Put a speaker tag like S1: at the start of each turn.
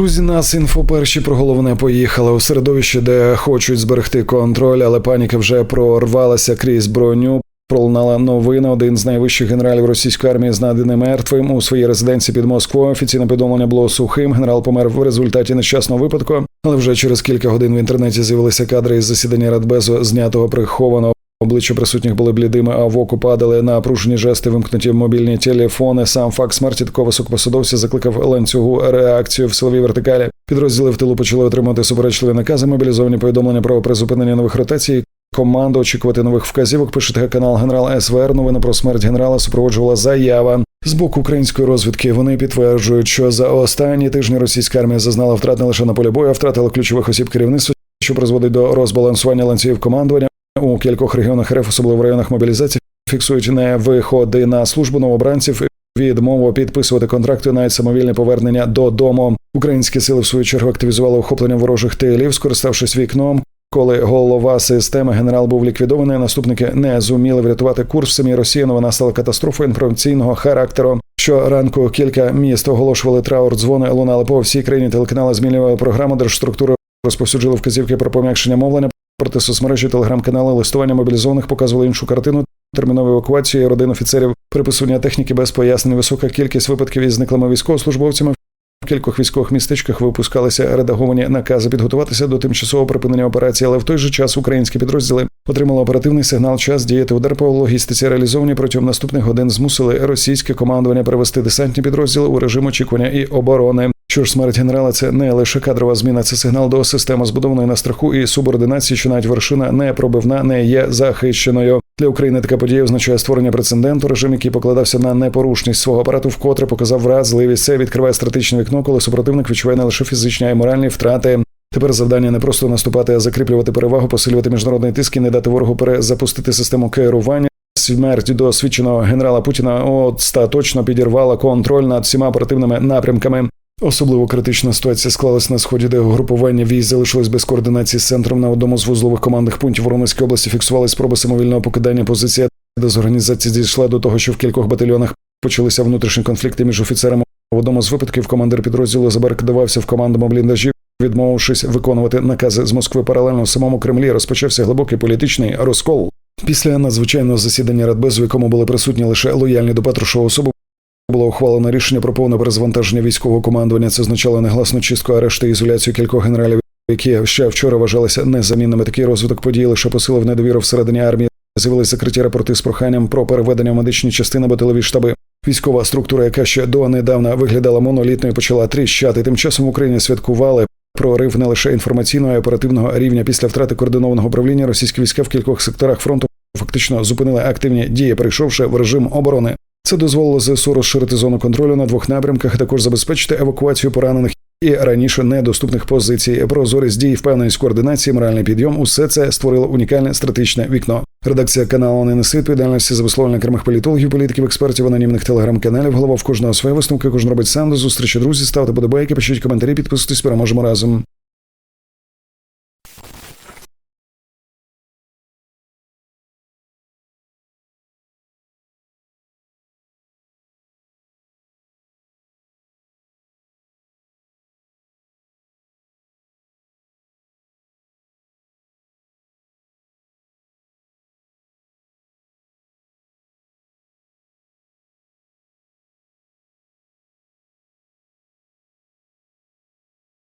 S1: Друзі, нас інфо перші про головне поїхали у середовище, де хочуть зберегти контроль, але паніка вже прорвалася крізь броню. Пролунала новина. Один з найвищих генералів російської армії знайдений мертвим у своїй резиденції під Москвою. Офіційне повідомлення було сухим. Генерал помер в результаті нещасного випадку. Але вже через кілька годин в інтернеті з'явилися кадри із засідання Радбезу, знятого прихованого. Обличчя присутніх були блідими, а в оку падали напружені жести, вимкнуті мобільні телефони. Сам факт смерті такого високопосадовця закликав ланцюгу реакцію в силовій вертикалі. Підрозділи в тилу почали отримати суперечливі накази, мобілізовані повідомлення про призупинення нових ротацій. Команду очікувати нових вказівок. Пише канал Генерал СВР. Новини про смерть генерала супроводжувала заява з боку української розвідки. Вони підтверджують, що за останні тижні російська армія зазнала втрат не лише на полі бою, а втратила ключових осіб керівництва, що призводить до розбалансування ланцюгів командування у кількох регіонах РФ, особливо в районах мобілізації, фіксують не виходи на службу новобранців. Відмову підписувати контракти, навіть самовільне повернення додому. Українські сили в свою чергу активізували охоплення ворожих тилів, скориставшись вікном. Коли голова системи генерал був ліквідований, наступники не зуміли врятувати курс в самій Росії. Новина стала катастрофою інформаційного характеру. Щоранку кілька міст оголошували траур, дзвони лунали по всій країні. Телеканали змінювали програму держструктури, розповсюджили вказівки про пом'якшення мовлення. Проти соцмережі телеграм-канали листування мобілізованих показували іншу картину. Термінової евакуації родин офіцерів, приписування техніки без пояснень, висока кількість випадків із зниклими військовослужбовцями. Кількох військових містечках випускалися редаговані накази підготуватися до тимчасового припинення операції, але в той же час українські підрозділи отримали оперативний сигнал. Час діяти удар по логістиці реалізовані протягом наступних годин змусили російське командування перевести десантні підрозділи у режим очікування і оборони. Що ж, смерть генерала це не лише кадрова зміна, це сигнал до системи, збудованої на страху і субординації, що навіть вершина не пробивна, не є захищеною. Для України така подія означає створення прецеденту. Режим, який покладався на непорушність свого апарату, вкотре показав вразливість. Це відкриває стратегічне вікно, коли супротивник відчуває не лише фізичні, а й моральні втрати. Тепер завдання не просто наступати, а закріплювати перевагу, посилювати міжнародний тиск і не дати ворогу перезапустити систему керування. Смерть досвідченого генерала Путіна остаточно підірвала контроль над всіма оперативними напрямками. Особливо критична ситуація склалась на сході, де угрупування військ залишилось без координації з центром на одному з вузлових командних пунктів Воронезької області. Фіксували спроби самовільного покидання позиції. Де з організації дійшла до того, що в кількох батальйонах почалися внутрішні конфлікти між офіцерами. В одному з випадків командир підрозділу забаркадувався в командному бліндажі, відмовившись виконувати накази з Москви паралельно в самому Кремлі. Розпочався глибокий політичний розкол. Після надзвичайного засідання Радбезу, в якому були присутні лише лояльні до Патрушова особи, було ухвалено рішення про повне перезвантаження військового командування. Це означало негласну чистку арешту і ізоляцію кількох генералів, які ще вчора вважалися незамінними. Такий розвиток подій лише посилив недовіру всередині армії. З'явилися закриті рапорти з проханням про переведення в медичні частини тилові штаби. Військова структура, яка ще донедавна виглядала монолітною, почала тріщати. Тим часом в Україні святкували прорив не лише інформаційного і оперативного рівня після втрати координованого управління. Російські війська в кількох секторах фронту фактично зупинили активні дії, перейшовши в режим оборони. Це дозволило ЗСУ розширити зону контролю на двох напрямках, а також забезпечити евакуацію поранених і раніше недоступних позицій. Прозорість дій, впевненість координації, моральний підйом усе це створило унікальне стратегічне вікно. Редакція каналу не несе відповідальності за висловлення окремих політологів, політиків, експертів, анонімних телеграм-каналів. Голова в кожного своє висновки, кожен робить сам до зустрічі. Друзі, ставте подобайки, пишіть коментарі, підписуйтесь, переможемо разом.